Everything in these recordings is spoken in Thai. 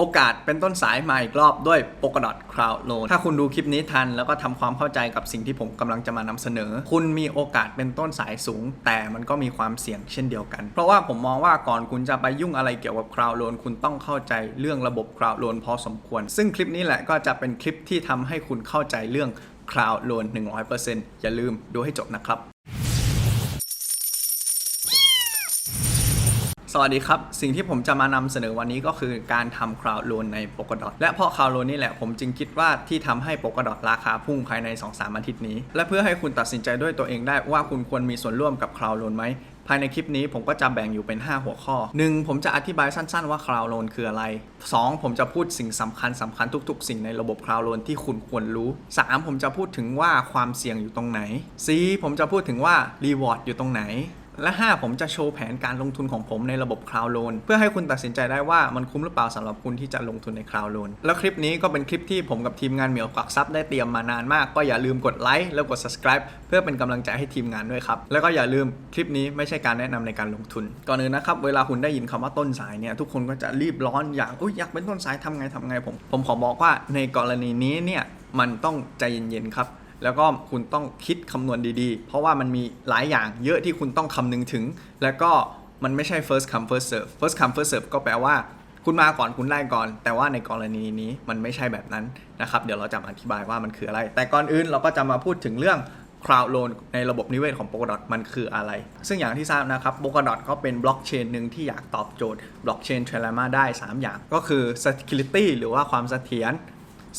โอกาสเป็นต้นสายมาอีกรอบด้วย Polkadot Crowd Loan ถ้าคุณดูคลิปนี้ทัน แล้วก็ทำความเข้าใจกับสิ่งที่ผมกำลังจะมานำเสนอ คุณมีโอกาสเป็นต้นสายสูง แต่มันก็มีความเสี่ยงเช่นเดียวกัน เพราะว่าผมมองว่าก่อนคุณจะไปยุ่งอะไรเกี่ยวกับ Crowd Loan คุณต้องเข้าใจเรื่องระบบ Crowd Loan พอสมควร ซึ่งคลิปนี้แหละก็จะเป็นคลิปที่ทำให้คุณเข้าใจเรื่อง Crowd Loan 100%อย่าลืมดูให้จบนะครับ สวัสดีครับ สิ่งที่ผมจะมานำเสนอวันนี้ก็คือการทำ crowd loan ใน Polkadot และเพราะ crowd loan นี่แหละผมจึงคิดว่าที่ทำให้ Polkadot ราคาพุ่งภายใน 2-3 อาทิตย์นี้ และเพื่อให้คุณตัดสินใจด้วยตัวเองได้ว่าคุณควรมีส่วนร่วมกับ crowd loan ไหมภายในคลิปนี้ผมก็จะแบ่งอยู่เป็น 5 หัวข้อ 1. ผมจะอธิบายสั้นๆว่า crowd loan คืออะไร 2. ผมจะพูดสิ่งสำคัญสำคัญทุกๆ สิ่งในระบบ crowd loan ที่คุณควรรู้ 3. ผมจะพูดถึงว่าความเสี่ยงอยู่ตรงไหน 4. ผมจะพูดถึงว่า reward อยู่ตรงไหน และ 5 ผมจะโชว์แผนการลงทุนของผมในระบบ Crowd Loan เพื่อให้คุณตัดสินใจได้ว่ามันคุ้มหรือเปล่าสำหรับคุณที่จะลงทุนใน Crowd Loan แล้วคลิปนี้ก็เป็นคลิปที่ผมกับทีมงานเหมียวกักซับได้เตรียมมานานมาก ก็อย่าลืมกดไลค์แล้วกด subscribe เพื่อเป็นกำลังใจให้ทีมงานด้วยครับแล้วก็อย่าลืมคลิปนี้ไม่ใช่การแนะนำในการลงทุน ก่อนอื่นนะครับเวลาคุณได้ยินคำว่าต้นสายเนี่ยทุกคนก็จะรีบร้อนอยากอุ้ยอยากเป็นต้นสายทำไงทำไงผมผมขอบอกว่าในกรณีนี้เนี่ยมันต้องใจเย็นๆครับ แล้วก็คุณต้องคิดคำนวณดีๆ เพราะว่ามันมีหลายอย่างเยอะที่คุณต้องคำนึงถึง แล้วก็มันไม่ใช่ first come first serve first come first serve ก็แปลว่าคุณมาก่อนคุณได้ก่อน แต่ว่าในกรณีนี้มันไม่ใช่แบบนั้นนะครับ เดี๋ยวเราจะอธิบายว่ามันคืออะไร แต่ก่อนอื่นเราก็จะมาพูดถึงเรื่อง crowd loan ในระบบนิเวศของ Polkadot มันคืออะไร ซึ่งอย่างที่ทราบนะครับ Polkadot ก็เป็นบล็อกเชนหนึ่งที่อยากตอบโจทย์บล็อกเชน Trilemma ได้ 3 อย่าง ก็คือ security หรือว่าความเสถียร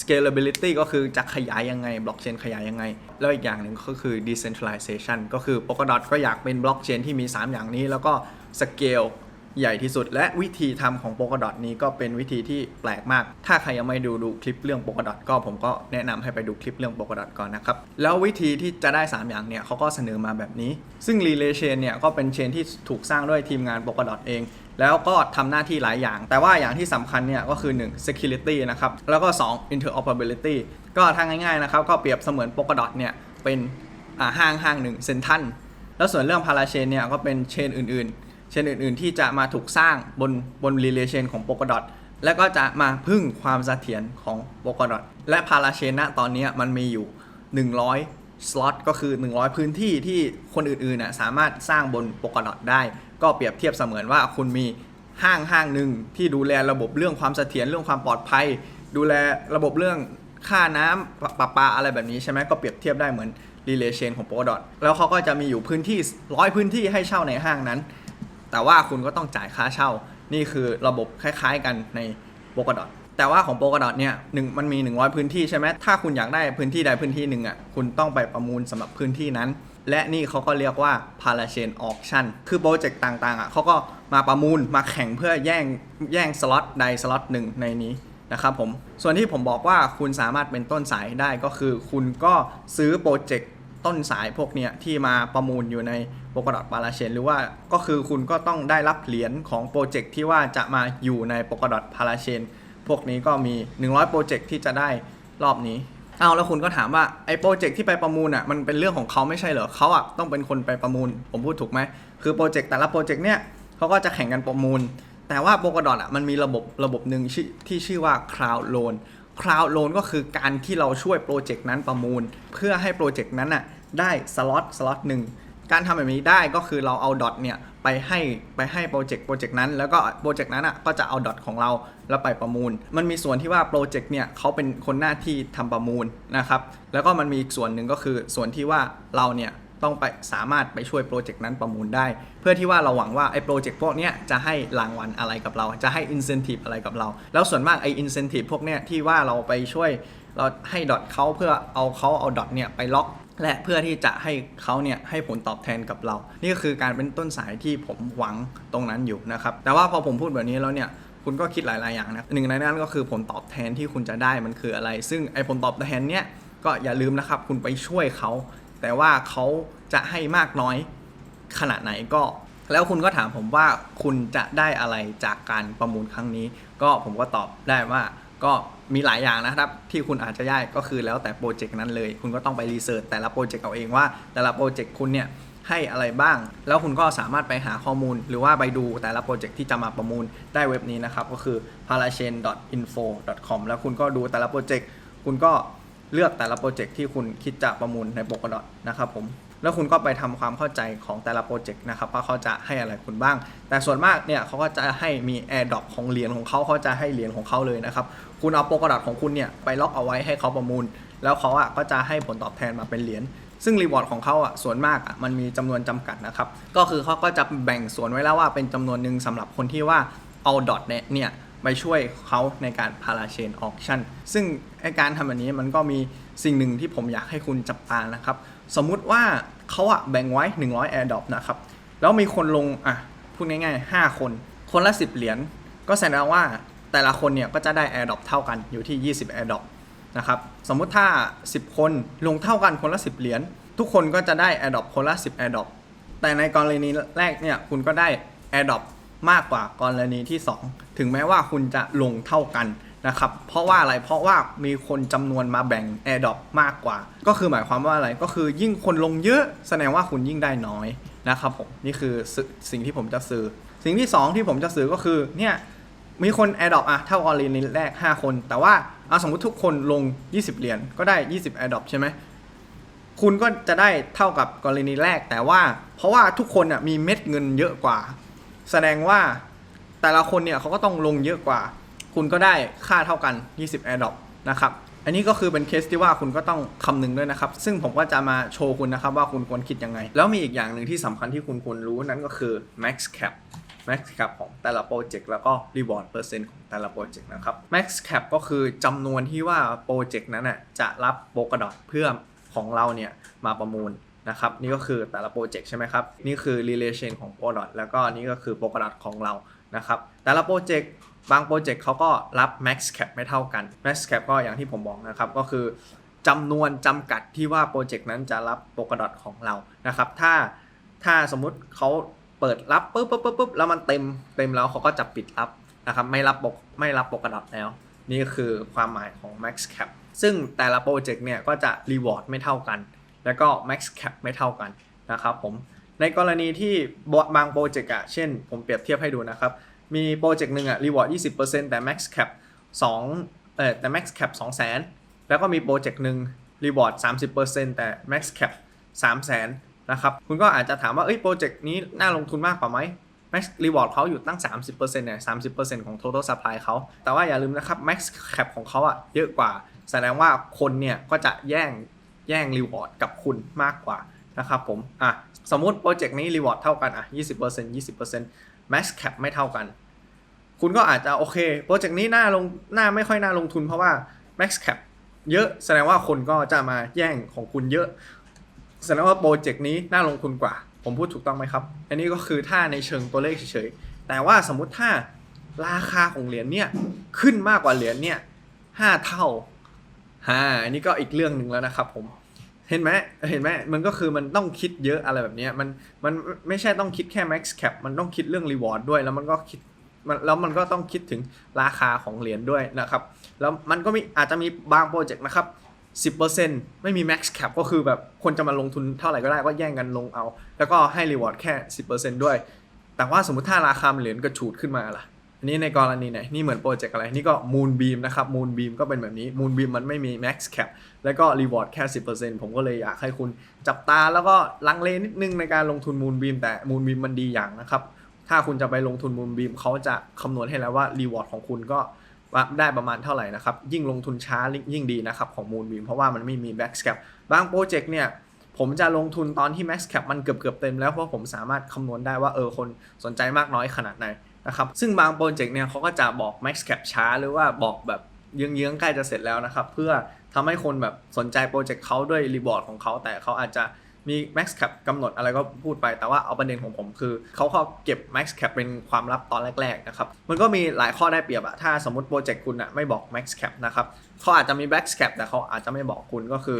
scalability ก็คือจะขยายยังไงบล็อกเชนขยายยังไง แล้วอีกอย่างหนึ่งก็คือ decentralization ก็คือ Polkadot ก็อยากเป็นบล็อกเชนที่มี 3 อย่างนี้ แล้วก็ scale ใหญ่ที่สุด และวิธีทำของ Polkadot นี้ก็เป็นวิธีที่แปลกมาก ถ้าใครยังไม่ดูดูคลิปเรื่อง Polkadot ก็ผมก็แนะนำให้ไปดูคลิปเรื่อง Polkadot ก่อนนะครับ แล้ววิธีที่จะได้ 3 อย่างเนี่ยเขาก็เสนอมาแบบนี้ ซึ่ง Relay Chain เนี่ยก็เป็นเชนที่ถูกสร้างด้วยทีมงาน Polkadot เอง แล้วก็ทำหน้าที่หลายอย่าง แต่ว่าอย่างที่สำคัญเนี่ยก็คือ 1 security นะครับ แล้วก็ 2 interoperability ก็ทางง่ายๆนะครับ ก็เปรียบเสมือน Polkadot เนี่ยเป็นห้างห้างหนึ่งเซนทันแล้วส่วนเรื่อง Parachain เนี่ยก็เป็นเชนอื่นๆ เชนอื่นๆ ที่จะมาถูกสร้างบนบน Relay Chain ของ Polkadot และก็จะมาพึ่งความเสถียรของ Polkadot และ Parachain ณตอนนี้มันมีอยู่ 100สล็อตก็คือ 100 พื้นที่ที่คนอื่นๆน่ะสามารถสร้างบน Polkadot ได้ ก็เปรียบเทียบเสมือนว่าคุณมีห้างห้างหนึ่งที่ดูแลระบบเรื่องความเสถียรเรื่องความปลอดภัย ดูแลระบบเรื่องค่าน้ำประปาอะไรแบบนี้ใช่ไหมก็เปรียบเทียบได้เหมือน Relay Chain ของ Polkadot แล้วเขาก็จะมีอยู่พื้นที่ร้อยพื้นที่ให้เช่าในห้างนั้น แต่ว่าคุณก็ต้องจ่ายค่าเช่า นี่คือระบบคล้ายๆกันใน Polkadot แต่ว่าของ Polkadot เนี่ยหนึ่งมันมี 100 พื้นที่ใช่ไหมถ้าคุณอยากได้พื้นที่ใดพื้นที่หนึ่งอะคุณต้องไปประมูลสำหรับพื้นที่นั้น และนี่เขาก็เรียกว่า Parachain Auction คือโปรเจกต์ต่างๆอะเขาก็มาประมูลมาแข่งเพื่อแย่งแย่งสล็อตใดสล็อตหนึ่งในนี้นะครับผม ส่วนที่ผมบอกว่าคุณสามารถเป็นต้นสายได้ก็คือ คุณก็ซื้อโปรเจกต์ต้นสายพวกเนี้ยที่มาประมูลอยู่ใน Polkadot p a r a c h a i n หรือว่าก็คือคุณก็ต้องได้รับเหรียญของโปรเจกต์ที่ว่าจะมาอยู่ใน Polkadot p a r a c h a i n พวกนี้ก็มี 100 โปรเจกต์ที่จะได้รอบนี้ เอาแล้วคุณก็ถามว่าไอ้โปรเจกต์ที่ไปประมูลอะมันเป็นเรื่องของเขาไม่ใช่เหรอเขาอะต้องเป็นคนไปประมูล ผมพูดถูกไหมคือโปรเจกต์แต่ละโปรเจกต์เนี้ยเขาก็จะแข่งกันประมูล แต่ว่า Polkadot อะมันมีระบบระบบหนึ่งชื่อที่ชื่อว่า Crowd Loan Crowd Loan ก็คือการที่เราช่วยโปรเจกต์นั้นประมูล เพื่อให้โปรเจกต์นั้นอะได้สล็อตสล็อตหนึ่งการทำแบบนี้ได้ก็คือเราเอาดอทเนี่ย ไปให้ไปให้โปรเจกต์โปรเจกต์นั้น แล้วก็โปรเจกต์นั้นอ่ะก็จะเอาดอทของเราแล้วไปประมูล มันมีส่วนที่ว่าโปรเจกต์เนี่ยเขาเป็นคนหน้าที่ทำประมูลนะครับแล้วก็มันมีอีกส่วนหนึ่งก็คือส่วนที่ว่าเราเนี่ยต้องไปสามารถไปช่วยโปรเจกต์นั้นประมูลได้ เพื่อที่ว่าเราหวังว่าไอ้โปรเจกต์พวกเนี้ยจะให้รางวัลอะไรกับเรา จะให้อินเซนティブอะไรกับเรา แล้วส่วนมากไอ้อินเซนティブพวกเนี้ยที่ว่าเราไปช่วยเราให้ดอทเขาเพื่อเอาเขาเอาดอทเนี่ยไปล็อก และเพื่อที่จะให้เขาเนี่ยให้ผลตอบแทนกับเรา นี่ก็คือการเป็นต้นสายที่ผมหวังตรงนั้นอยู่นะครับ แต่ว่าพอผมพูดแบบนี้แล้วเนี่ย คุณก็คิดหลาย ๆ อย่างนะหนึ่งในนั้นก็คือผลตอบแทนที่คุณจะได้มันคืออะไร ซึ่งไอ้ผลตอบแทนเนี่ยก็อย่าลืมนะครับ คุณไปช่วยเขา แต่ว่าเขาจะให้มากน้อยขนาดไหนก็ แล้วคุณก็ถามผมว่าคุณจะได้อะไรจากการประมูลครั้งนี้ ก็ผมก็ตอบได้ว่า ก็มีหลายอย่างนะครับที่คุณอาจจะได้ก็คือแล้วแต่โปรเจกต์นั้นเลย คุณก็ต้องไปรีเสิร์ชแต่ละโปรเจกต์เอาเองว่า แต่ละโปรเจกต์คุณเนี่ยให้อะไรบ้าง แล้วคุณก็สามารถไปหาข้อมูล หรือว่าไปดูแต่ละโปรเจกต์ที่จะมาประมูลได้เว็บนี้นะครับ ก็คือ parachain.info.com แล้วคุณก็ดูแต่ละโปรเจกต์คุณก็เลือกแต่ละโปรเจกต์ที่คุณคิดจะประมูลในโปกดอทนะครับผม แล้วคุณก็ไปทำความเข้าใจของแต่ละโปรเจกต์นะครับว่าเขาจะให้อะไรคุณบ้าง แต่ส่วนมากเนี่ยเขาก็จะให้มี AirDrop ของเหรียญของเขาเขาจะให้เหรียญของเขาเลยนะครับคุณเอาโปรกระดอทของคุณเนี่ยไปล็อกเอาไว้ให้เขาประมูล แล้วเขาอะก็จะให้ผลตอบแทนมาเป็นเหรียญซึ่งรีวอร์ดของเขาอะส่วนมากอะมันมีจำนวนจำกัดนะครับก็คือเขาก็จะแบ่งส่วนไว้แล้วว่าเป็นจำนวนหนึ่งสำหรับคนที่ว่าเอาดอทเนี่ยเนี่ยไปช่วยเขาในการพาราเชนออ t ชั่นซึ่งการทำแบบนี้มันก็มีสิ่งหนึ่งที่ผมอยากให้คุณจับตานะครับ สมมุติว่าเขาอะแบ่งไว้ 100 AirDrop นะครับ แล้วมีคนลงอะพูดง่ายๆ 5 คน คนละ 10 เหรียญ ก็แสดงว่าแต่ละคนเนี่ยก็จะได้ AirDrop เท่ากันอยู่ที่ 20 AirDrop นะครับ สมมุติถ้า 10 คนลงเท่ากันคนละ 10 เหรียญ ทุกคนก็จะได้ AirDrop คนละ 10 AirDrop แต่ในกรณีแรกเนี่ยคุณก็ได้ AirDrop มากกว่ากรณีที่ 2 ถึงแม้ว่าคุณจะลงเท่ากัน นะครับ เพราะว่าอะไร เพราะว่ามีคนจำนวนมาแบ่ง AirDrop มากกว่า ก็คือหมายความว่าอะไร ก็คือยิ่งคนลงเยอะแสดงว่าคุณยิ่งได้น้อยนะครับผม นี่คือสิ่งที่ผมจะสื่อสิ่งที่ 2 ที่ผมจะสื่อก็คือเนี่ยมีคน AirDrop อะเท่ากรณีแรก 5 คน แต่ว่าเอาสมมติทุกคนลง 20 เหรียญก็ได้ 20 AirDrop ใช่ไหมคุณก็จะได้เท่ากับกรณีแรกแต่ว่า เพราะว่าทุกคนอะมีเม็ดเงินเยอะกว่า แสดงว่าแต่ละคนเนี่ยเขาก็ต้องลงเยอะกว่า คุณก็ได้ค่าเท่ากัน 20 AirDrop นะครับ อันนี้ก็คือเป็นเคสที่ว่าคุณก็ต้องคำนึงด้วยนะครับ ซึ่งผมก็จะมาโชว์คุณนะครับว่าคุณควรคิดยังไง แล้วมีอีกอย่างหนึ่งที่สำคัญที่คุณควรรู้นั่นก็คือ max cap max cap ของแต่ละโปรเจกต์แล้วก็ reward เปอร์เซ็นต์ของแต่ละโปรเจกต์นะครับ max cap ก็คือจำนวนที่ว่าโปรเจกต์นั้นน่ะจะรับโปรกระดอทเพื่อของเราเนี่ยมาประมูลนะครับนี่ก็คือแต่ละโปรเจกต์ใช่ไหมครับ นี่คือ relation ของ product แล้วก็นี่ก็คือโปรกระดอทของเรานะครับแต่ละโปรเจกต์ บางโปรเจกต์เขาก็รับ max cap ไม่เท่ากัน max cap ก็อย่างที่ผมบอกนะครับก็คือจำนวนจำกัดที่ว่าโปรเจกต์นั้นจะรับโปกดอทของเรานะครับ ถ้าถ้าสมมุติเขาเปิดรับปุ๊บปุ๊บปุ๊บปุ๊บแล้วมันเต็มเต็มแล้วเขาก็จะปิดรับนะครับไม่รับปกไม่รับโปกดอทแล้ว นี่คือความหมายของ max cap ซึ่งแต่ละโปรเจกต์เนี่ยก็จะ reward ไม่เท่ากัน แล้วก็ max cap ไม่เท่ากันนะครับผมในกรณีที่บางโปรเจกต์อะเช่น ผมเปรียบเทียบให้ดูนะครับ มีโปรเจกต์หนึ่งอะ reward 20%แต่ max cap 2เอ่อแต่ max cap 200,000แล้วก็มีโปรเจกต์หนึ่ง reward 30%แต่ max cap 300,000นะครับ คุณก็อาจจะถามว่า เอ้ยโปรเจกต์นี้น่าลงทุนมากกว่าไหม max reward เขาอยู่ตั้ง 30%เนี่ย30%ของ total supply เขา แต่ว่าอย่าลืมนะครับ max cap ของเขาอะเยอะกว่า แสดงว่าคนเนี่ยก็จะแย่งแย่ง reward กับคุณมากกว่านะครับผม อะ สมมุติโปรเจกต์นี้ reward เท่ากัน อะ 20% 20% max cap ไม่เท่ากัน คุณก็อาจจะโอเคโปรเจกต์นี้น่าลงน่าไม่ค่อยน่าลงทุนเพราะว่า max cap เยอะแสดงว่าคนก็จะมาแย่งของคุณเยอะ แสดงว่าโปรเจกต์นี้น่าลงทุนกว่า ผมพูดถูกต้องไหมครับ อันนี้ก็คือถ้าในเชิงตัวเลขเฉยๆ แต่ว่าสมมุติถ้าราคาของเหรียญเนี่ยขึ้นมากกว่าเหรียญเนี่ยห้าเท่าฮ่าอันนี้ก็อีกเรื่องหนึ่งแล้วนะครับผม เห็นไหมเห็นไหมมันก็คือมันต้องคิดเยอะอะไรแบบนี้มันมันไม่ใช่ต้องคิดแค่ max cap มันต้องคิดเรื่อง reward ด้วย แล้วมันก็คิดมันแล้วมันก็ต้องคิดถึงราคาของเหรียญด้วยนะครับ แล้วมันก็มีอาจจะมีบางโปรเจกต์นะครับ10%ไม่มี max cap ก็คือแบบคนจะมาลงทุนเท่าไหร่ก็ได้ก็แย่งกันลงเอา แล้วก็ให้ reward แค่ 10%ด้วย แต่ว่าสมมติถ้าราคาเหรียญกระฉูดขึ้นมาล่ะ อันนี้ในกรณีไหนนี่เหมือนโปรเจกต์อะไร นี่ก็ Moonbeam นะครับ Moonbeam ก็เป็นแบบนี้ Moonbeam มันไม่มี max cap แล้วก็ reward แค่ 10%ผมก็เลยอยากให้คุณจับตาแล้วก็ลังเลนิดนึงในการลงทุน Moonbeam แต่ Moonbeam มันดีอย่างนะครับ ถ้าคุณจะไปลงทุน Moonbeam เขาจะคำนวณให้แล้วว่า reward ของคุณก็ได้ประมาณเท่าไหร่นะครับ ยิ่งลงทุนช้ายิ่งดีนะครับของ Moonbeam เพราะว่ามันไม่มี max cap บางโปรเจกต์เนี่ยผมจะลงทุนตอนที่ max cap มันเกือบเกือบเต็มแล้วเพราะผมสามารถคำนวณได้ว่าเออคนสนใจมากน้อยขนาดไหน นะครับซึ่งบางโปรเจกต์เนี่ยเขาก็จะบอก max cap ช้า หรือว่าบอกแบบเยื้องๆใกล้จะเสร็จแล้วนะครับ เพื่อทำให้คนแบบสนใจโปรเจกต์เขาด้วยรีบอร์ดของเขาแต่เขาอาจจะมี max cap กำหนดอะไรก็พูดไป แต่ว่าเอาประเด็นของผมคือ เขาเขาเก็บ max cap เป็นความลับตอนแรก ๆ นะครับ มันก็มีหลายข้อได้เปรียบอะถ้าสมมติโปรเจกต์คุณอะไม่บอก max cap นะครับเขาอาจจะมี max cap แต่เขาอาจจะไม่บอกคุณก็คือ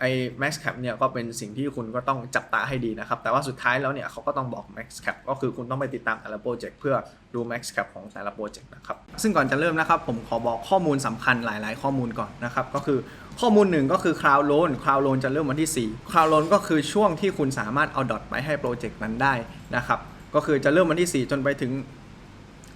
ไอ้ max cap เนี่ยก็เป็นสิ่งที่คุณก็ต้องจับตาให้ดีนะครับ แต่ว่าสุดท้ายแล้วเนี่ยเขาก็ต้องบอก max cap ก็คือคุณต้องไปติดตามแต่ละโปรเจกต์เพื่อดู max cap ของแต่ละโปรเจกต์นะครับ ซึ่งก่อนจะเริ่มนะครับผมขอบอกข้อมูลสำคัญหลาย ๆ ข้อมูลก่อนนะครับ ก็คือข้อมูลหนึ่งก็คือ crowd loan crowd loan จะเริ่มวันที่ 4 crowd loan ก็คือช่วงที่คุณสามารถเอาดอทไปให้โปรเจกต์นั้นได้นะครับ ก็คือจะเริ่มวันที่ 4 จนไปถึง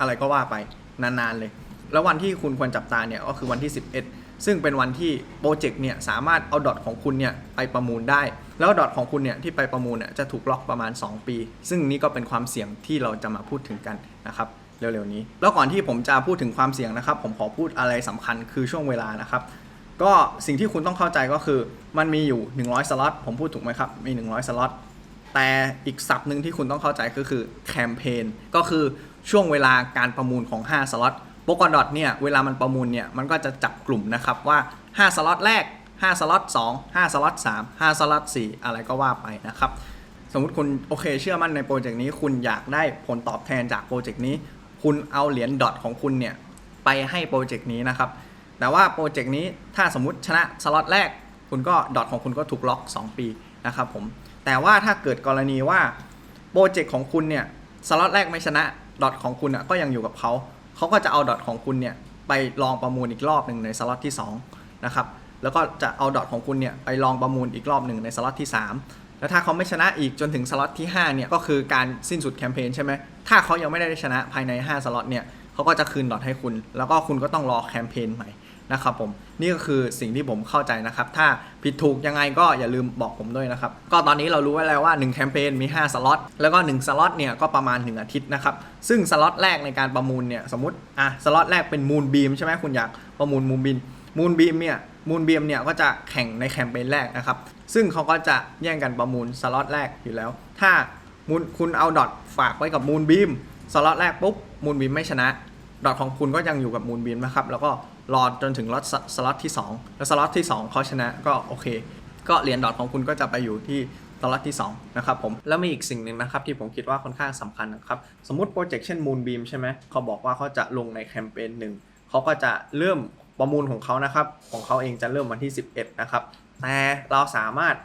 อะไรก็ว่าไปนาน ๆ เลย แล้ววันที่คุณควรจับตาเนี่ยก็คือวันที่ 11 ซึ่งเป็นวันที่โปรเจกต์เนี่ยสามารถเอาดอทของคุณเนี่ยไปประมูลได้ แล้วดอทของคุณเนี่ยที่ไปประมูลเนี่ยจะถูกล็อกประมาณ 2 ปี ซึ่งนี่ก็เป็นความเสี่ยงที่เราจะมาพูดถึงกันนะครับเร็วๆนี้ แล้วก่อนที่ผมจะพูดถึงความเสี่ยงนะครับ ผมขอพูดอะไรสำคัญคือช่วงเวลานะครับก็สิ่งที่คุณต้องเข้าใจก็คือมันมีอยู่ 100 สล็อตผมพูดถูกไหมครับ มี 100 สล็อตแต่อีกศัพท์หนึ่งที่คุณต้องเข้าใจก็คือแคมเปญก็คือช่วงเวลาการประมูลของ 5 สล็อต โปกดอทเนี่ยเวลามันประมูลเนี่ยมันก็จะจับกลุ่มนะครับว่า 5 สล็อตแรก 5 สล็อต2 5 สล็อต3 5 สล็อต4 อะไรก็ว่าไปนะครับ สมมุติคุณโอเคเชื่อมั่นในโปรเจกต์นี้ คุณอยากได้ผลตอบแทนจากโปรเจกต์นี้ คุณเอาเหรียญดอทของคุณเนี่ยไปให้โปรเจกต์นี้นะครับ แต่ว่าโปรเจกต์นี้ถ้าสมมติชนะสล็อตแรก คุณก็ดอทของคุณก็ถูกล็อก 2 ปีนะครับผม แต่ว่าถ้าเกิดกรณีว่าโปรเจกต์ของคุณเนี่ยสล็อตแรกไม่ชนะดอทของคุณอะก็ยังอยู่กับเขา เขาก็จะเอาดอทของคุณเนี่ยไปลองประมูลอีกรอบหนึ่งในสล็อตที่2นะครับแล้วก็จะเอาดอทของคุณเนี่ยไปลองประมูลอีกรอบหนึ่งในสล็อตที่ 3 แล้วถ้าเขาไม่ชนะอีกจนถึงสล็อตที่5เนี่ยก็คือการสิ้นสุดแคมเปญใช่ไหมถ้าเขายังไม่ได้ชนะภายใน 5 สล็อตเนี่ยเขาก็จะคืนดอทให้คุณ แล้วก็คุณก็ต้องรอแคมเปญใหม่ นะครับผมนี่ก็คือสิ่งที่ผมเข้าใจนะครับ ถ้าผิดถูกยังไงก็อย่าลืมบอกผมด้วยนะครับ ก็ตอนนี้เรารู้ไว้แล้วว่า 1 แคมเปญมี 5 สล็อต แล้วก็ 1 สล็อตเนี่ยก็ประมาณ 1 อาทิตย์นะครับ ซึ่งสล็อตแรกในการประมูลเนี่ยสมมติอะสล็อตแรกเป็นมูนบีมใช่ไหมคุณอยากประมูลมูนบีมมูนบีมเนี่ยมูนบีมเนี่ยก็จะแข่งในแคมเปญแรกนะครับ ซึ่งเขาก็จะแย่งกันประมูลสล็อตแรกอยู่แล้ว ถ้ามูลคุณเอาดอทฝากไว้กับมูนบีมสล็อตแรกปุ๊บมูนบีมไม่ชนะ ดอทของคุณก็ยังอยู่กับมูนบีมนะครับ แล้วก็ รอจนถึงล็อตสล็อตที่ 2 แล้วสล็อตที่ 2 เขาชนะก็โอเค ก็เหรียญดอทของคุณก็จะไปอยู่ที่สล็อตที่ 2 นะครับผม แล้วมีอีกสิ่งหนึ่งนะครับที่ผมคิดว่าค่อนข้างสำคัญนะครับ สมมติโปรเจกต์เช่น Moonbeam ใช่ไหมเขาบอกว่าเขาจะลงในแคมเปญหนึ่งเขาก็จะเริ่มประมูลของเขานะครับ ของเขาเองจะเริ่มวันที่ 11 นะครับ แต่เราสามารถ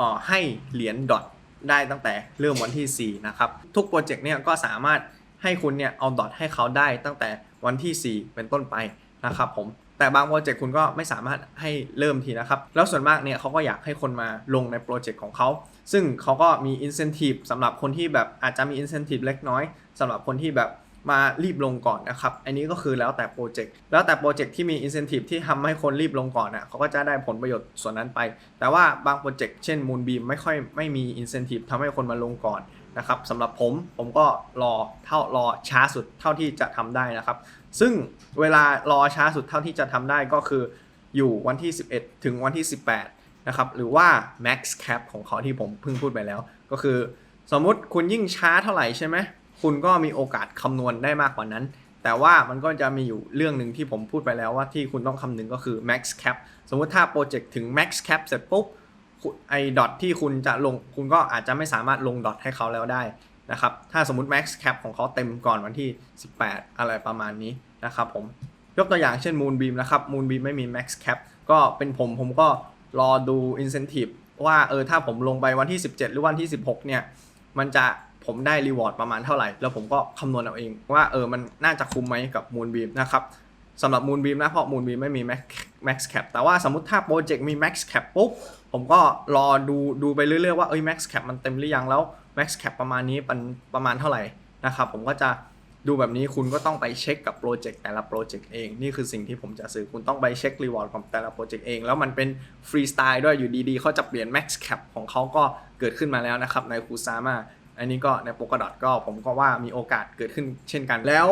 ออให้เหรียญดอทได้ตั้งแต่เริ่มวันที่ 4 นะครับ ทุกโปรเจกต์เนี่ยก็สามารถให้คุณเนี่ยเอาดอทให้เขาได้ตั้งแต่วันที่ 4 เป็นต้นไป นะครับผมแต่บางโปรเจกต์คุณก็ไม่สามารถให้เริ่มทีนะครับ แล้วส่วนมากเนี่ยเขาก็อยากให้คนมาลงในโปรเจกต์ของเขา ซึ่งเขาก็มี incentive สำหรับคนที่แบบอาจจะมี incentive เล็กน้อยสำหรับคนที่แบบมารีบลงก่อนนะครับ อันนี้ก็คือแล้วแต่โปรเจกต์ แล้วแต่โปรเจกต์ที่มี incentive ที่ทำให้คนรีบลงก่อนน่ะเขาก็จะได้ผลประโยชน์ส่วนนั้นไป แต่ว่าบางโปรเจกต์เช่น Moonbeam ไม่ค่อยไม่มี incentive ทำให้คนมาลงก่อน นะครับสำหรับผมผมก็รอเท่ารอช้าสุดเท่าที่จะทำได้นะครับ ซึ่งเวลารอช้าสุดเท่าที่จะทำได้ก็คืออยู่วันที่ 11 ถึงวันที่ 18นะครับหรือว่า max cap ของเขาที่ผมเพิ่งพูดไปแล้ว ก็คือสมมุติคุณยิ่งช้าเท่าไหร่ใช่ไหมคุณก็มีโอกาสคำนวณได้มากกว่านั้น แต่ว่ามันก็จะมีอยู่เรื่องหนึ่งที่ผมพูดไปแล้วว่าที่คุณต้องคำนึงก็คือ max cap สมมุติถ้าโปรเจกต์ถึง max cap เสร็จปุ๊บ ไอ้ดอทที่คุณจะลงคุณก็อาจจะไม่สามารถลงดอทให้เขาแล้วได้นะครับ ถ้าสมมติ max cap ของเขาเต็มก่อนวันที่ 18 อะไรประมาณนี้นะครับผม ยกตัวอย่างเช่น Moonbeam นะครับ Moonbeam ไม่มี max cap ก็เป็นผมผมก็รอดู incentive ว่าเออถ้าผมลงไปวันที่ 17 หรือวันที่ 16 เนี่ย มันจะผมได้รีวอร์ดประมาณเท่าไหร่ แล้วผมก็คำนวณเอาเองว่าเออมันน่าจะคุ้มไหมกับ Moonbeam นะครับ สำหรับ Moonbeam นะ เพราะ Moonbeam ไม่มี max max cap แต่ว่าสมมติถ้าโปรเจกต์มี max cap ปุ๊บ ผมก็รอดูดูไปเรื่อยๆว่าเอ้ย max cap มันเต็มหรือยังแล้ว max cap ประมาณนี้เป็นประมาณเท่าไหร่นะครับผมก็จะดูแบบนี้คุณก็ต้องไปเช็คกับโปรเจกต์แต่ละโปรเจกต์เอง นี่คือสิ่งที่ผมจะสื่อคุณต้องไปเช็ครีวอร์ดของแต่ละโปรเจกต์เอง แล้วมันเป็นฟรีสไตล์ด้วยอยู่ดีๆเขาจะเปลี่ยน max cap ของเขาก็เกิดขึ้นมาแล้วนะครับในคูซามาอันนี้ก็ในโปกดอทก็ผมก็ว่ามีโอกาสเกิดขึ้นเช่นกันแล้ว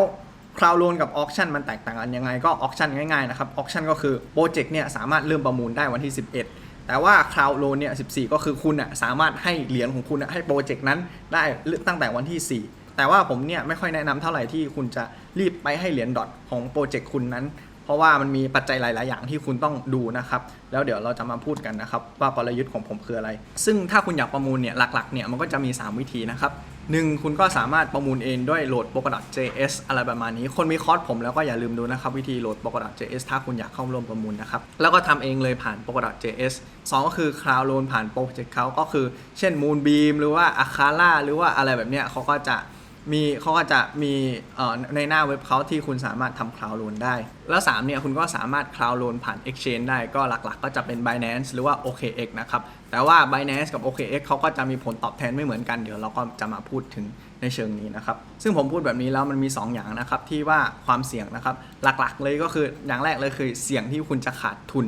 คราวโลนกับออ t ชั่นมันแตกต่างกันยังไงก็ออ t ชั่นง่ายๆนะครับออ t ชั่นก็คือโปรเจกต์เนี่ยสามารถเริ่มประมูลได้วันที่ 11 แต่ว่าคราวโลนเนี่ย14 ก็คือคุณอะสามารถให้เหรียญของคุณอะให้โปรเจกต์นั้นได้ตั้งแต่วันที่ 4แต่ว่าผมเนี่ยไม่ค่อยแนะนำเท่าไหร่ที่คุณจะรีบไปให้เหรียญดอทของโปรเจกต์คุณนั้น เพราะว่ามันมีปัจจัยหลาย ๆ อย่างที่คุณต้องดูนะครับ แล้วเดี๋ยวเราจะมาพูดกันนะครับว่ากลยุทธ์ของผมคืออะไร ซึ่งถ้าคุณอยากประมูลเนี่ยหลัก ๆ เนี่ยมันก็จะมี 3 วิธีนะครับ หนึ่งคุณก็สามารถประมูลเองด้วยโหลด Polkadot.js อะไรประมาณนี้ คนมีคอร์สผมแล้วก็อย่าลืมดูนะครับวิธีโหลด Polkadot.js ถ้าคุณอยากเข้าร่วมประมูลนะครับ แล้วก็ทำเองเลยผ่าน Polkadot.js สองก็คือ Cloud Loan ผ่านโปรเจกต์เขาก็คือ เช่น Moonbeam หรือว่า Akala หรือว่าอะไรแบบเนี้ยเขาก็จะมีเขาก็จะมีในหน้าเว็บเขาที่คุณสามารถทำ cloud loan ได้ แล้ว3เนี่ยคุณก็สามารถ cloud loan ผ่าน exchange ได้ก็หลักๆ ก็จะเป็น Binance หรือว่า OKX นะครับ แต่ว่า Binance กับ OKX เขาก็จะมีผลตอบแทนไม่เหมือนกัน เดี๋ยวเราก็จะมาพูดถึงในเชิงนี้นะครับ ซึ่งผมพูดแบบนี้แล้วมันมี 2 อย่างนะครับที่ว่าความเสี่ยงนะครับ หลักๆเลยก็คืออย่างแรกเลยคือเสี่ยงที่คุณจะขาดทุน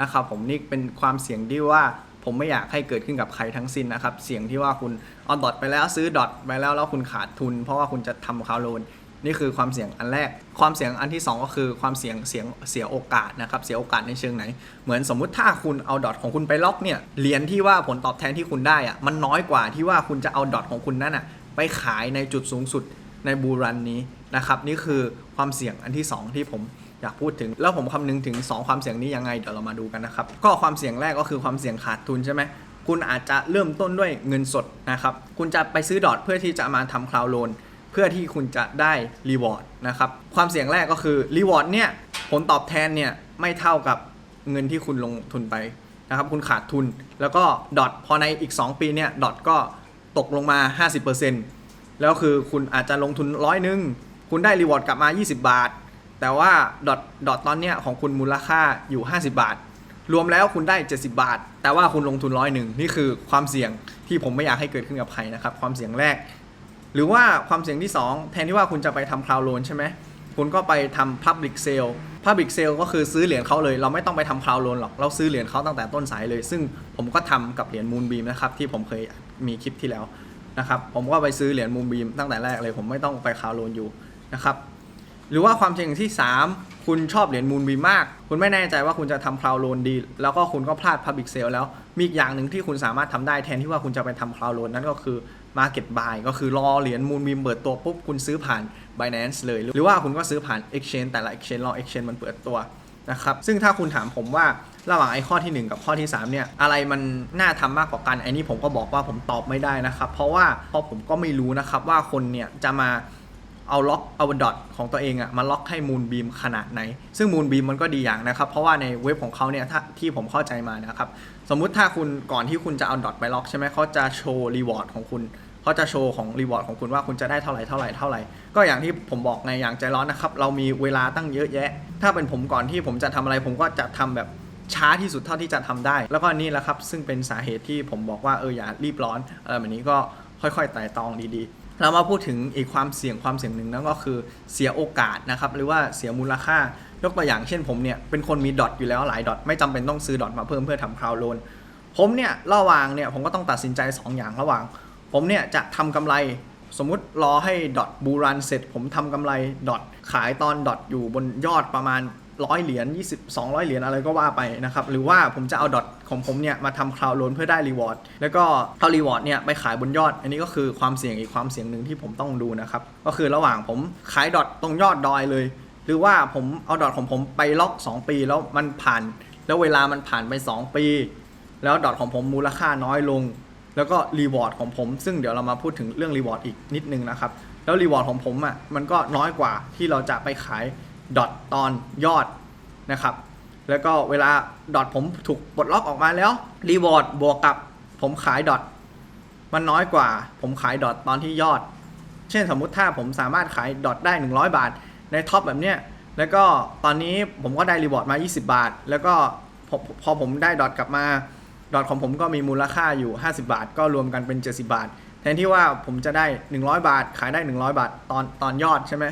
นะครับผมนี่เป็นความเสี่ยงที่ว่าผมไม่อยากให้เกิดขึ้นกับใครทั้งสิ้นนะครับ เสี่ยงที่ว่าคุณเอาดอทไปแล้วซื้อดอทไปแล้วแล้วคุณขาดทุน เพราะว่าคุณจะทำคาวโลน นี่คือความเสี่ยงอันแรก ความเสี่ยงอันที่ 2 ก็คือความเสี่ยงเสียงเสียโอกาสนะครับ เสียโอกาสในเชิงไหน เหมือนสมมุติถ้าคุณเอาดอทของคุณไปล็อกเนี่ย เหรียญที่ว่าผลตอบแทนที่คุณได้อะมันน้อยกว่าที่ว่าคุณจะเอาดอทของคุณนั่นอะไปขายในจุดสูงสุดในบูรันนี้นะครับ นี่คือความเสี่ยงอันที่ 2 ที่ผมอยากพูดถึง แล้วผมคำนึงถึง 2 ความเสี่ยงนี้ยังไงเดี๋ยวเรามาดูกันนะครับ ก็ความเสี่ยงแรกก็คือความเสี่ยงขาดทุนใช่ไหมคุณอาจจะเริ่มต้นด้วยเงินสดนะครับ คุณจะไปซื้อดอทเพื่อที่จะมาทำคลาวโลน เพื่อที่คุณจะได้รีวอร์ดนะครับความเสี่ยงแรกก็คือรีวอร์ดเนี่ยผลตอบแทนเนี่ยไม่เท่ากับเงินที่คุณลงทุนไปนะครับคุณขาดทุนแล้วก็ดอทพอในอีก 2 ปีเนี่ยดอทก็ตกลงมา 50%แล้วคือคุณอาจจะลงทุนร้อยหนึ่งคุณได้รีวอร์ดกลับมา 20 บาท แต่ว่าดอทดอทตอนเนี้ยของคุณมูลค่าอยู่ 50 บาท รวมแล้วคุณได้ 70 บาท แต่ว่าคุณลงทุนร้อยหนึ่งนี่คือความเสี่ยงที่ผมไม่อยากให้เกิดขึ้นกับใครนะครับความเสี่ยงแรก หรือว่าความเสี่ยงที่ 2 แทนที่ว่าคุณจะไปทำคลาวโลนใช่ไหมคุณก็ไปทำ Public Sale Public Sale ก็คือซื้อเหรียญเขาเลย เราไม่ต้องไปทำคลาวโลนหรอก เราซื้อเหรียญเขาตั้งแต่ต้นสายเลย ซึ่งผมก็ทำกับเหรียญมูนบีมนะครับ ที่ผมเคยมีคลิปที่แล้วนะครับ ผมก็ไปซื้อเหรียญมูนบีมตั้งแต่แรกเลย ผมไม่ต้องไปคลาวโลนอยู่นะครับหรือว่าความเสี่ยงที่ 3 คุณชอบเหรียญมูลบีมาก คุณไม่แน่ใจว่าคุณจะทำคลาวโลนดี แล้วก็คุณก็พลาด Public Sale แล้ว มีอีกอย่างหนึ่งที่คุณสามารถทำได้แทนที่ว่าคุณจะไปทำคลาวโลนนั่นก็คือ Market Buy ก็คือรอเหรียญมูลบีมเปิดตัวปุ๊บคุณซื้อผ่าน Binance เลย หรือว่าคุณก็ซื้อผ่าน Exchange แต่ละ Exchange รอ Exchange มันเปิดตัวนะครับซึ่งถ้าคุณถามผมว่าระหว่างไอ้ข้อทีหนึ่1 กับข้อที่ 3 เนี่ยอะไรมันน่าทำมากกว่ากันไอ้นี่ผมก็บอกว่าผมตอบไม่ได้นะครับ เพราะว่าเพราะผมก็ไม่รู้นะครับว่าคนเนี่ยจะมาเอาล็อกเอาดอทของตัวเองอะมาล็อกให้มูลบีมขนาดไหน ซึ่งมูลบีมมันก็ดีอย่างนะครับ เพราะว่าในเว็บของเขาเนี่ยถ้าที่ผมเข้าใจมานะครับ สมมุติถ้าคุณก่อนที่คุณจะเอาดอทไปล็อกใช่ไหมเขาจะโชว์รีวอร์ดของคุณเขาจะโชว์ของรีวอร์ดของคุณว่าคุณจะได้เท่าไหร่เท่าไหร่เท่าไหร่ก็อย่างที่ผมบอกในอย่างใจร้อนนะครับ เรามีเวลาตั้งเยอะแยะ ถ้าเป็นผมก่อนที่ผมจะทำอะไรผมก็จะทำแบบช้าที่สุดเท่าที่จะทำได้ แล้วก็นี่แหละครับ ซึ่งเป็นสาเหตุที่ผมบอกว่าเอออย่ารีบร้อนอะไรแบบนี้ก็ค่อยๆไต่ตองดีๆ เรามาพูดถึงอีกความเสี่ยงความเสี่ยงหนึ่งนั่นก็คือเสียโอกาสนะครับหรือว่าเสียมูลค่า ยกตัวอย่างเช่นผมเนี่ยเป็นคนมีดอทอยู่แล้วหลายดอทไม่จำเป็นต้องซื้อดอทมาเพิ่มเพื่อทำคราวโลนผมเนี่ยระหว่างเนี่ยผมก็ต้องตัดสินใจ 2 อย่างระหว่าง ผมเนี่ยจะทำกำไรสมมุติรอให้ดอทบูรันเสร็จ ผมทำกำไรดอทขายตอนดอทอยู่บนยอดประมาณร้อยเหรียญ20 200 เหรียญอะไรก็ว่าไปนะครับ หรือว่าผมจะเอาดอทของผมเนี่ยมาทำคราวโลนเพื่อได้รีวอร์ดแล้วก็เอารีวอร์ดเนี่ยไปขายบนยอด อันนี้ก็คือความเสี่ยงอีกความเสี่ยงหนึ่งที่ผมต้องดูนะครับ ก็คือระหว่างผมขายดอทตรงยอดดอยเลย หรือว่าผมเอาดอทของผมไปล็อก 2 ปีแล้วมันผ่าน แล้วเวลามันผ่านไป 2 ปี แล้วดอทของผมมูลค่าน้อยลง แล้วก็รีวอร์ดของผม ซึ่งเดี๋ยวเรามาพูดถึงเรื่องรีวอร์ดอีกนิดนึงนะครับ แล้วรีวอร์ดของผมอะมันก็น้อยกว่าที่เราจะไปขายดอทตอนยอดนะครับแล้วก็เวลาดอทผมถูกปลดล็อกออกมาแล้วรีวอร์ดบวกกับผมขายดอทมันน้อยกว่า ผมขายดอทตอนที่ยอด เช่นสมมุติถ้าผมสามารถขายดอทได้ 100 บาท ในท็อปแบบเนี้ยแล้วก็ตอนนี้ผมก็ได้รีวอร์ดมา 20 บาท แล้วก็พอผมได้ดอทกลับมา ดอทของผมก็มีมูลค่าอยู่ 50 บาท ก็รวมกันเป็น 70 บาท แทนที่ว่าผมจะได้ 100 บาท ขายได้ 100 บาทตอนตอนยอดใช่ไหม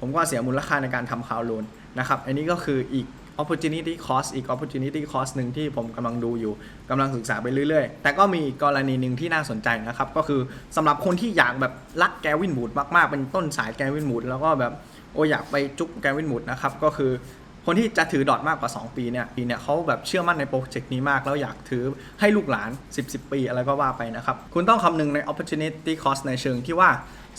ผมก็เสียมูลค่าในการทำคาวโลนนะครับอันนี้ก็คืออีก opportunity cost อีก opportunity cost หนึ่งที่ผมกำลังดูอยู่กำลังศึกษาไปเรื่อยๆ แต่ก็มีกกรณีหนึ่งที่น่าสนใจนะครับ ก็คือสำหรับคนที่อยากแบบรักแกวินบูดมากๆ เป็นต้นสายแกวินบูดแล้วก็แบบ โออยากไปจุกแกวินบูดนะครับก็คือคนที่จะถือดอทมากกว่า 2 ปีเนี่ยปีเนี่ยเขาแบบเชื่อมั่นในโปรเจกต์นี้มาก แล้วอยากถือให้ลูกหลาน 10 10 ปีอะไรก็ว่าไปนะครับ คุณต้องคำนึงใน opportunity cost ในเชิงที่ว่า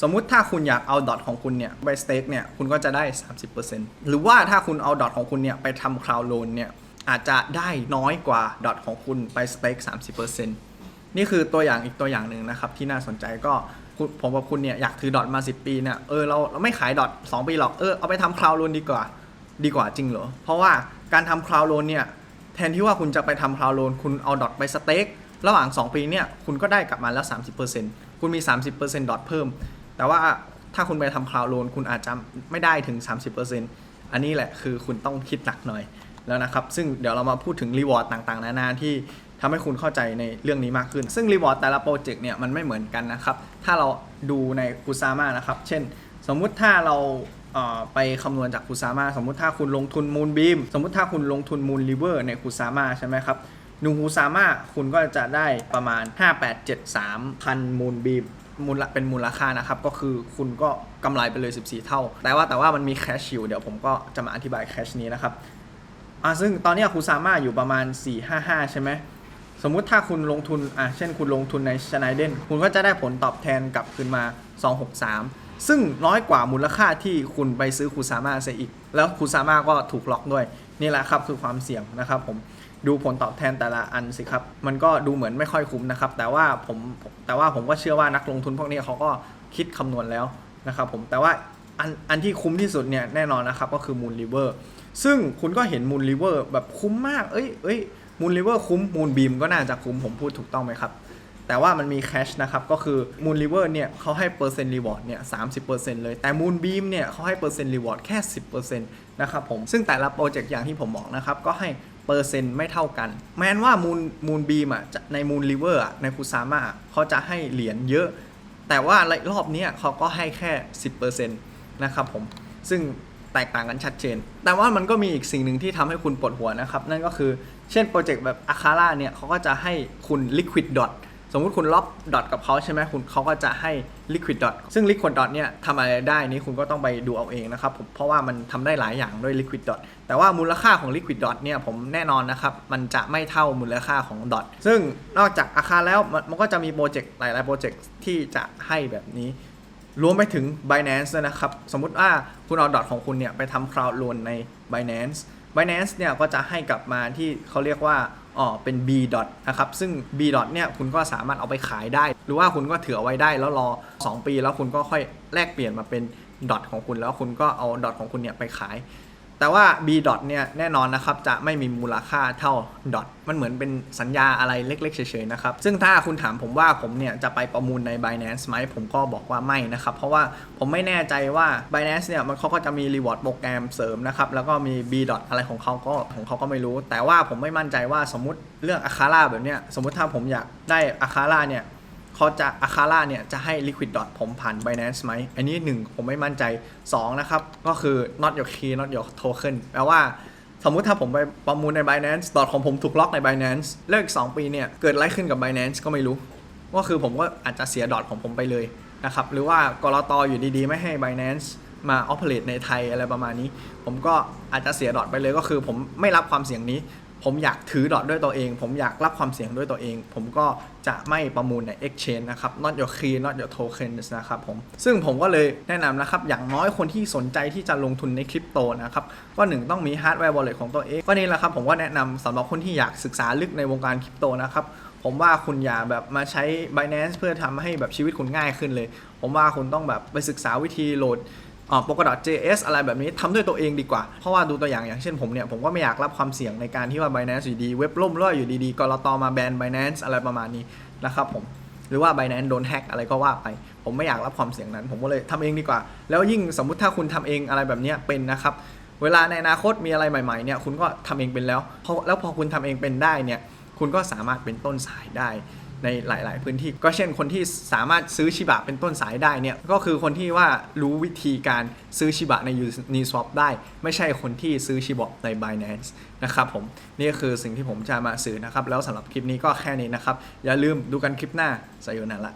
สมมุติถ้าคุณอยากเอาดอทของคุณเนี่ยไปสเต็กเนี่ยคุณก็จะได้ 30%หรือว่าถ้าคุณเอาดอทของคุณเนี่ยไปทำคลาวโลนเนี่ยอาจจะได้น้อยกว่าดอทของคุณไปสเต็ก30%นี่คือตัวอย่างอีกตัวอย่างหนึ่งนะครับที่น่าสนใจก็ คุณผมกับคุณเนี่ยอยากถือดอทมา10ปีเนี่ยเออเราเราไม่ขายดอท2ปีหรอกเออเอาไปทำคลาวโลนดีกว่า ดีกว่าจริงเหรอ เพราะว่าการทำคลาวโลนเนี่ยแทนที่ว่าคุณจะไปทำคลาวโลนคุณเอาดอทไปสเต็กระหว่าง 2 ปีเนี่ยคุณก็ได้กลับมาแล้ว 30%คุณมี 30%ดอทเพิ่ม แต่ว่าถ้าคุณไปทำคลาวโลนคุณอาจจะไม่ได้ถึง 30%อันนี้แหละคือคุณต้องคิดหนักหน่อยแล้วนะครับ ซึ่งเดี๋ยวเรามาพูดถึงรีวอร์ดต่างๆ นานาที่ ทำให้คุณเข้าใจในเรื่องนี้มากขึ้น ซึ่งรีวอร์ดแต่ละโปรเจกต์เนี่ยมันไม่เหมือนกันนะครับ ถ้าเราดูในคูซาม่านะครับ เช่น สมมุติถ้าเราไปคำนวณจากคูซาม่าสมมุติถ้าคุณลงทุนมูลบีมสมมุติถ้าคุณลงทุนมูลริเวอร์ในคูซาม่าใช่ไหมครับนูคูซาม่าคุณก็จะได้ประมาณ 5873พันมูลบีมมูลเป็นมูลค่านะครับ ก็คือคุณก็กำไรไปเลย 14 เท่า แต่ว่าแต่ว่ามันมีแคชอยู่เดี๋ยวผมก็จะมาอธิบายแคชนี้นะครับอะซึ่งตอนนี้คูซาม่าอยู่ประมาณ 455 ใช่ไหม สมมุติถ้าคุณลงทุนอะเช่นคุณลงทุนในชไนเดนคุณก็จะได้ผลตอบแทนกลับคืนมา 263 ซึ่งน้อยกว่ามูลค่าที่คุณไปซื้อคูซาม่าเสียอีก แล้วคูซาม่าก็ถูกล็อกด้วย นี่แหละครับคือความเสี่ยงนะครับผมดูผลตอบแทนแต่ละอันสิครับ มันก็ดูเหมือนไม่ค่อยคุ้มนะครับ แต่ว่าผมแต่ว่าผมก็เชื่อว่านักลงทุนพวกนี้เขาก็คิดคำนวณแล้วนะครับผมแต่ว่าอันอันที่คุ้มที่สุดเนี่ยแน่นอนนะครับก็คือมูลริเวอร์ซึ่งคุณก็เห็นมูลริเวอร์แบบคุ้มมาก เอ้ยเอ้ย มูลริเวอร์คุ้มมูลบีมก็น่าจะคุ้มผมพูดถูกต้องไหมครับ แต่ว่ามันมีแคชนะครับ ก็คือมูลริเวอร์เนี่ยเขาให้เปอร์เซ็นต์รีวอร์ดเนี่ยสาเลย แต่มูลบีมเนี่ยเขาให้เปอร์เซ็นต์รีวอร์ดแค่10%นะครับผม ซึ่งแต่ละโปรเจกต์อย่างที่ผมบอกนะครับ ก็ให้เปอร์เซ็นต์ไม่เท่ากัน แม้นว่ามูลมูลบีมอะในมูลริเวอร์อะในคุซาม่าเขาจะให้เหรียญเยอะ แต่ว่ารอบนี้เขาก็ให้แค่ 10%นะครับผม ซึ่งแตกต่างกันชัดเจน แต่ว่ามันก็มีอีกสิ่งหนึ่งที่ทำให้คุณปวดหัวนะครับ นั่นก็คือ เช่นโปรเจกต์แบบ a c a r a เนี่ยเขาก็จะให้คุณ liquid dot สมมุติคุณล็อกดอทกับเขาใช่ไหมคุณเขาก็จะให้ liquid dot ซึ่ง liquid dot เนี่ยทำอะไรได้นี้คุณก็ต้องไปดูเอาเองนะครับผมเพราะว่ามันทำได้หลายอย่างด้วย liquid dot แต่ว่ามูลค่าของ liquid dot เนี่ยผมแน่นอนนะครับ มันจะไม่เท่ามูลค่าของ dot ซึ่งนอกจากอาคารแล้วมันก็จะมีโปรเจกต์หลาย ๆ โปรเจกต์ที่จะให้แบบนี้รวมไปถึง Binance นะครับ สมมุติว่าคุณเอาดอทของคุณเนี่ยไปทำ crowd loan ใน Binance Binance เนี่ยก็จะให้กลับมาที่เขาเรียกว่าอ๋อเป็น B dot นะครับซึ่ง B dot เนี่ยคุณก็สามารถเอาไปขายได้ หรือว่าคุณก็ถือไว้ได้แล้วรอ 2 ปี แล้วคุณก็ค่อยแลกเปลี่ยนมาเป็นดอทของคุณแล้วคุณก็เอาดอทของคุณเนี่ยไปขาย แต่ว่า B dot เนี่ยแน่นอนนะครับจะไม่มีมูลค่าเท่า dot มันเหมือนเป็นสัญญาอะไรเล็กๆเฉยๆนะครับ ซึ่งถ้าคุณถามผมว่าผมเนี่ยจะไปประมูลใน Binance ไหมผมก็บอกว่าไม่นะครับ เพราะว่าผมไม่แน่ใจว่า Binance เนี่ยมันเขาก็จะมี reward โปรแกรมเสริมนะครับ แล้วก็มี B dot อะไรของเขาก็ของเขาก็ไม่รู้ แต่ว่าผมไม่มั่นใจว่าสมมติเรื่องอาคาร่าแบบเนี้ยสมมติถ้าผมอยากได้อาคาร่าเนี่ย เขาจะอาคาร่าเนี่ยจะให้ Liquid Dot ผมผ่าน Binance ไหม อันนี้ 1 ผมไม่มั่นใจ 2 นะครับ ก็คือ not your key not your token แปลว่าสมมุติถ้าผมไปประมูลใน Binance ดอทของผมถูกล็อกใน Binance เลิก2ปีเนี่ย เกิดอะไรขึ้นกับ Binance ก็ไม่รู้ ก็คือผมก็อาจจะเสียดอทของผมไปเลยนะครับ หรือว่ากรตออยู่ดีๆ ไม่ให้ Binance มา operate ในไทยอะไรประมาณนี้ ผมก็อาจจะเสียดอทไปเลยก็คือผมไม่รับความเสี่ยงนี้ ผมอยากถือดอทด้วยตัวเอง ผมอยากรับความเสี่ยงด้วยตัวเอง ผมก็จะไม่ประมูลใน exchange นะครับ not your key not your tokens นะครับผม ซึ่งผมก็เลยแนะนำนะครับ อย่างน้อยคนที่สนใจที่จะลงทุนในคริปโตนะครับ ก็หนึ่งต้องมี hardware wallet ของตัวเอง ก็นี่แหละครับผมก็แนะนำสำหรับคนที่อยากศึกษาลึกในวงการคริปโตนะครับผมว่าคุณอย่าแบบมาใช้ Binance เพื่อทำให้แบบชีวิตคุณง่ายขึ้นเลย ผมว่าคุณต้องแบบไปศึกษาวิธีโหลด อ่า Polkadot JS อะไรแบบนี้ทำด้วยตัวเองดีกว่า เพราะว่าดูตัวอย่างอย่างเช่นผมเนี่ย ผมก็ไม่อยากรับความเสี่ยงในการที่ว่า Binance อยู่ดีเว็บล่มหรือว่าอยู่ดีๆกรตมาแบน Binance อะไรประมาณนี้นะครับผมหรือว่า Binance โดนแฮกอะไรก็ว่าไป ผมไม่อยากรับความเสี่ยงนั้น ผมก็เลยทำเองดีกว่า แล้วยิ่งสมมุติถ้าคุณทำเองอะไรแบบนี้เป็นนะครับเวลาในอนาคตมีอะไรใหม่ๆเนี่ยคุณก็ทำเองเป็นแล้วแล้วพอคุณทำเองเป็นได้เนี่ยคุณก็สามารถเป็นต้นสายได้ ในหลาย ๆ พื้นที่ ก็เช่นคนที่สามารถซื้อชิบะเป็นต้นสายได้เนี่ยก็คือคนที่ว่ารู้วิธีการซื้อชิบะใน Uniswap ได้ ไม่ใช่คนที่ซื้อชิบะใน Binance นะครับผมนี่ก็คือสิ่งที่ผมจะมาสื่อนะครับ แล้วสำหรับคลิปนี้ก็แค่นี้นะครับ อย่าลืมดูกันคลิปหน้าสายโยนาละ